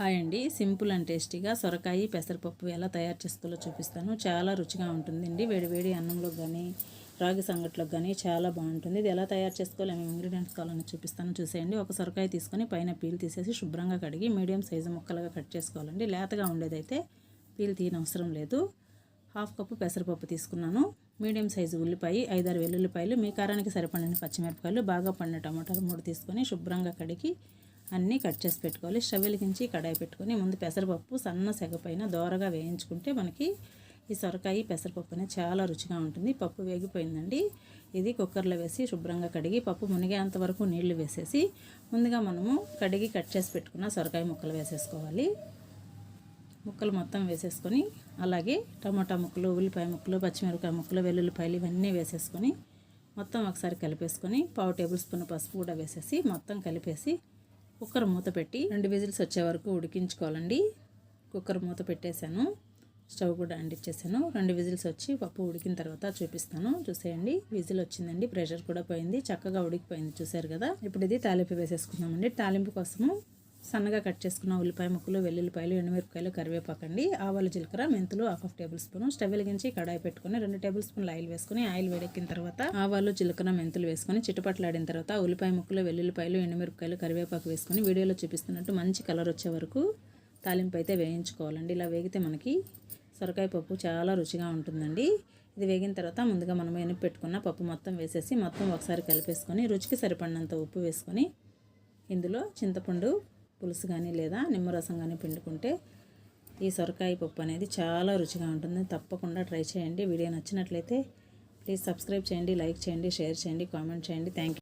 Hi అండి. Simple and టేస్టీగా సొరకాయ పెసరపప్పు ఎలా తయారు చేసుకోవాలో చూపిస్తాను. చాలా రుచిగా ఉంటుందండి. వేడివేడి అన్నంలో కానీ రాగి సంగట్లోకి కానీ చాలా బాగుంటుంది. ఇది ఎలా తయారు చేసుకోవాలి మేము ఇంగ్రీడియంట్స్ కావాలని చూపిస్తాను. చూసేయండి. ఒక సొరకాయ తీసుకొని పైన పీల్ తీసేసి శుభ్రంగా కడిగి మీడియం సైజు ముక్కలుగా కట్ చేసుకోవాలండి. లేతగా ఉండేదైతే పీల్ తీయనవసరం లేదు. హాఫ్ కప్పు పెసరపప్పు తీసుకున్నాను. మీడియం సైజు ఉల్లిపాయ ఐదారు వెల్లుల్లిపాయలు. మీ కారానికి సరిపడిన పచ్చిమిరపకాయలు బాగా పండిన టమాటాలు మూడు తీసుకొని శుభ్రంగా కడిగి అన్నీ కట్ చేసి పెట్టుకోవాలి. స్టవ్ వెలిగించి కడాయి పెట్టుకొని ముందు పెసరపప్పు సన్న సెగ పైన దోరగా వేయించుకుంటే మనకి ఈ సొరకాయ పెసరపప్పు అనేది చాలా రుచిగా ఉంటుంది. పప్పు వేగిపోయిందండి. ఇది కుక్కర్లో వేసి శుభ్రంగా కడిగి పప్పు మునిగేంత వరకు నీళ్ళు వేసేసి ముందుగా మనము కడిగి కట్ చేసి పెట్టుకున్న సొరకాయ ముక్కలు వేసేసుకోవాలి. ముక్కలు మొత్తం వేసేసుకొని అలాగే టమాటా ముక్కలు ఉల్లిపాయ ముక్కలు పచ్చిమిరపకాయ ముక్కలు వెల్లుల్లిపాయలు ఇవన్నీ వేసేసుకొని మొత్తం ఒకసారి కలిపేసుకొని పావు టేబుల్ స్పూన్ పసుపు కూడా వేసేసి మొత్తం కలిపేసి కుక్కర్ మూత పెట్టి రెండు విజిల్స్ వచ్చే వరకు ఉడికించుకోవాలండి. కుక్కర్ మూత పెట్టేశాను. స్టవ్ కూడా అంటించేసాను రెండు విజిల్స్ వచ్చి పప్పు ఉడికిన తర్వాత చూపిస్తాను. చూసేయండి. విజిల్ వచ్చిందండి. ప్రెషర్ కూడా పోయింది. చక్కగా ఉడికిపోయింది. చూసారు కదా? ఇప్పుడు ఇది తాలింపు వేసేసుకుందామండి. తాలింపు కోసము సన్నగా కట్ చేసుకున్న ఉల్లిపాయ ముక్కలు వెల్లుల్లిపాయలు ఎండుమిరపకాయలు కరివేపాకండి. ఆవాలు జీలకర్ర మెంతులు half half table spoon. Stove వెలిగించి కడాయి పెట్టుకుని రెండు టేబుల్ స్పూన్లు ఆయిల్ వేసుకుని ఆయిల్ వేడెక్కిన తర్వాత ఆవాలు జీలకర్ర మెంతులు వేసుకొని చిట్టుపట్లాడిన తర్వాత ఉల్లిపాయ ముక్కలు వెల్లుల్లిపాయలు ఎండుమిరపకాయలు కరివేపాకు వేసుకొని వీడియోలో చూపిస్తున్నట్టు మంచి కలర్ వచ్చే వరకు తాలింపు అయితే వేయించుకోవాలండి. ఇలా వేగితే మనకి సొరకాయ పప్పు చాలా రుచిగా ఉంటుందండి. ఇది వేగిన తర్వాత ముందుగా మనం ఎనుపు పెట్టుకున్న పప్పు మొత్తం వేసేసి మొత్తం ఒకసారి కలిపేసుకొని రుచికి సరిపడినంత ఉప్పు వేసుకొని ఇందులో చింతపండు పులుసు కానీ లేదా నిమ్మరసం కానీ పిండుకుంటే ఈ సొరకాయ పప్పు అనేది చాలా రుచిగా ఉంటుంది. తప్పకుండా ట్రై చేయండి. వీడియో నచ్చినట్లయితే ప్లీజ్ సబ్స్క్రైబ్ చేయండి లైక్ చేయండి షేర్ చేయండి కామెంట్ చేయండి. థ్యాంక్